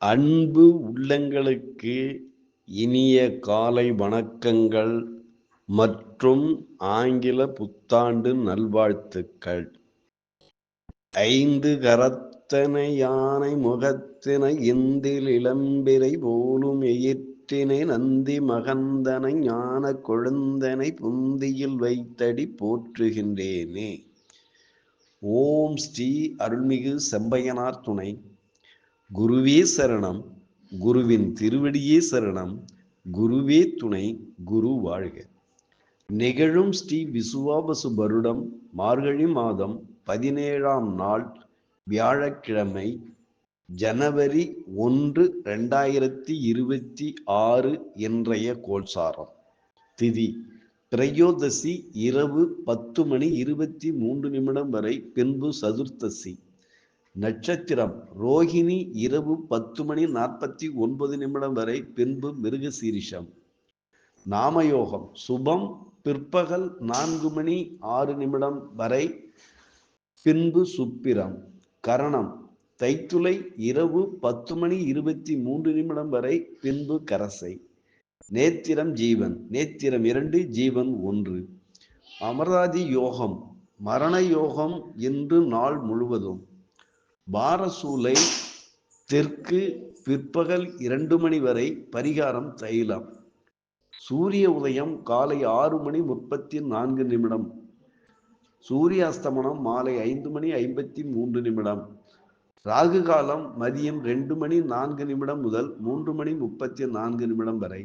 அன்பு உள்ளங்களுக்கு இனிய காலை வணக்கங்கள் மற்றும் ஆங்கில புத்தாண்டு நல்வாழ்த்துக்கள். ஐந்து கரத்தனை யானை முகத்தினை இந்தில் இளம்பிரை போலும் எயிற்றினை நந்தி மகந்தனை ஞான கொழுந்தனை புந்தியில் வைத்தடி போற்றுகின்றேனே. ஓம் ஸ்ரீ அருள்மிகு செம்பையனார் துணை. குருவே சரணம் குருவின் திருவடியே சரணம் குருவே துணை குரு வாழ்க. நிகழும் ஸ்ரீ விசுவாபசு வருடம் மார்கழி மாதம் பதினேழாம் நாள் வியாழக்கிழமை ஜனவரி ஒன்று ரெண்டாயிரத்தி இருபத்தி ஆறு என்றைய கோல்சாரம் திதி திரையோதசி இரவு பத்து மணி இருபத்தி மூன்று நிமிடம் வரை பின்பு சதுர்த்தசி. நட்சத்திரம். ரோஹிணி இரவு பத்து மணி நாற்பத்தி ஒன்பது நிமிடம் வரை பின்பு மிருகசீரிஷம் நாமயோகம். சுபம் பிற்பகல் நான்கு மணி ஆறு நிமிடம் வரை பின்பு சுப்பிரம். கரணம். தைத்துளை இரவு பத்து மணி இருபத்தி மூன்று நிமிடம் வரை பின்பு கரசை. நேத்திரம் ஜீவன். நேத்திரம் இரண்டு ஜீவன் ஒன்று. அமராதி யோகம். மரண யோகம் இன்று நாள் முழுவதும். பாரசூலை தெற்கு பிற்பகல் இரண்டு மணி வரை பரிகாரம் தைலம் சூரிய உதயம் காலை ஆறு மணி முப்பத்தி நான்கு நிமிடம். சூரிய அஸ்தமனம் மாலை ஐந்து மணி ஐம்பத்தி மூன்று நிமிடம். ராகு காலம் மதியம் ரெண்டு மணி நான்கு நிமிடம் முதல் மூன்று மணி முப்பத்தி நான்கு நிமிடம் வரை.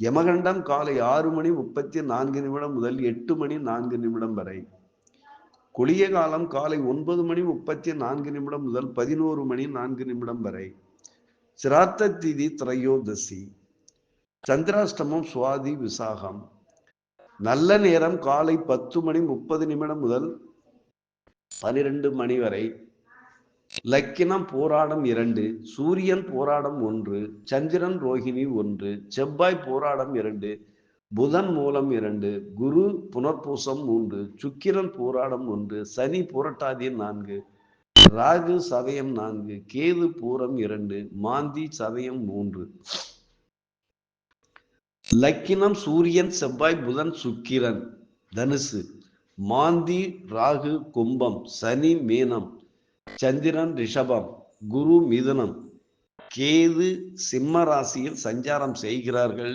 யமகண்டம் காலை ஆறு மணி முப்பத்தி நான்கு நிமிடம் முதல் எட்டு மணி நான்கு நிமிடம் வரை. குளிய காலம் காலை ஒன்பது மணி முப்பத்தி நான்கு நிமிடம் முதல் பதினோரு மணி நான்கு நிமிடம் வரை. சிராத்த திதி திரையோதசி. சந்திராஷ்டமம் சுவாதி விசாகம். நல்ல நேரம் காலை பத்து மணி முப்பது நிமிடம் முதல் பனிரெண்டு மணி வரை. லக்கினம் போராடம் இரண்டு சூரியன் போராடம் ஒன்று சந்திரன் ரோஹிணி ஒன்று செவ்வாய் போராடம் இரண்டு புதன் மூலம் இரண்டு குரு புனர்பூசம் மூன்று சுக்கிரன் போராடம் ஒன்று சனி புரட்டாதியம் நான்கு ராகு சதயம் நான்கு கேது பூரம் இரண்டு மாந்தி சதயம் மூன்று. லக்கினம் சூரியன் செவ்வாய் புதன் சுக்கிரன் தனுசு மாந்தி ராகு கும்பம் சனி மீனம் சந்திரன் ரிஷபம் குரு மிதுனம் கேது சிம்ம ராசியில் சஞ்சாரம் செய்கிறார்கள்.